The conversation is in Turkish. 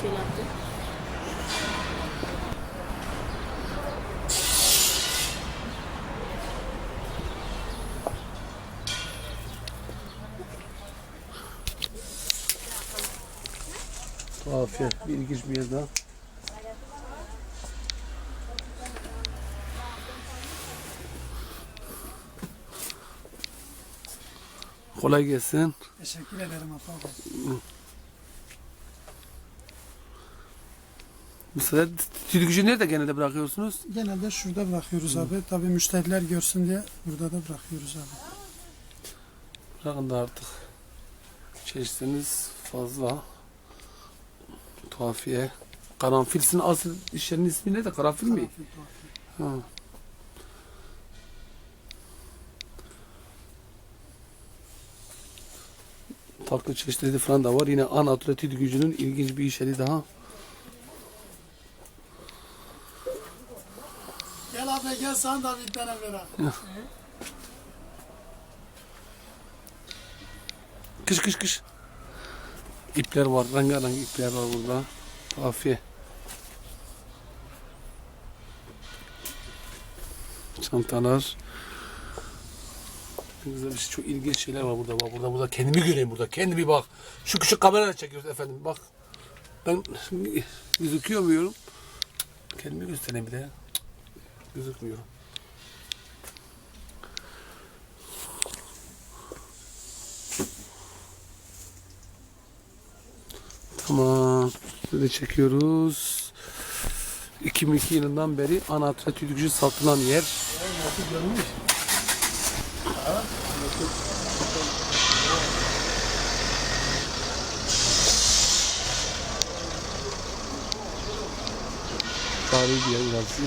şöyle yaptı. Afiyet. Bir ilginç bir yer daha. Kolay gelsin. Teşekkür ederim Afa Mesela tüy gücü nerede genelde bırakıyorsunuz? Genelde şurada bırakıyoruz abi. Tabii müşteriler görsün diye burada da bırakıyoruz abi. Bırakın da artık. Çeşitleriniz fazla. Tuhafiye. Karanfilsin asıl iş yerinin ismi ne de karanfil mi? Ha. Farklı çeşitleri falan da var. Yine an atletid gücünün ilginç bir iş yeri daha. Gel abi gel sana da bir tane ver abi. Kış kış kış. İpler var. Rengarenk ipler var burada. Tuhafiye. Çantalar. Ne Güzel bir şey. Çok ilginç şeyler var burada. Bak burada burada. Kendimi göreyim burada. Kendimi bak. Şu küçük kamerayla çekiyoruz efendim. Bak. Ben gözüküyor muyum? Kendimi göstereyim bir de. Ya. Gözükmüyorum. Tamam. Böyle çekiyoruz. 2002 yılından beri ana tüdükçü satılan yer. Tarihi bir yer burası.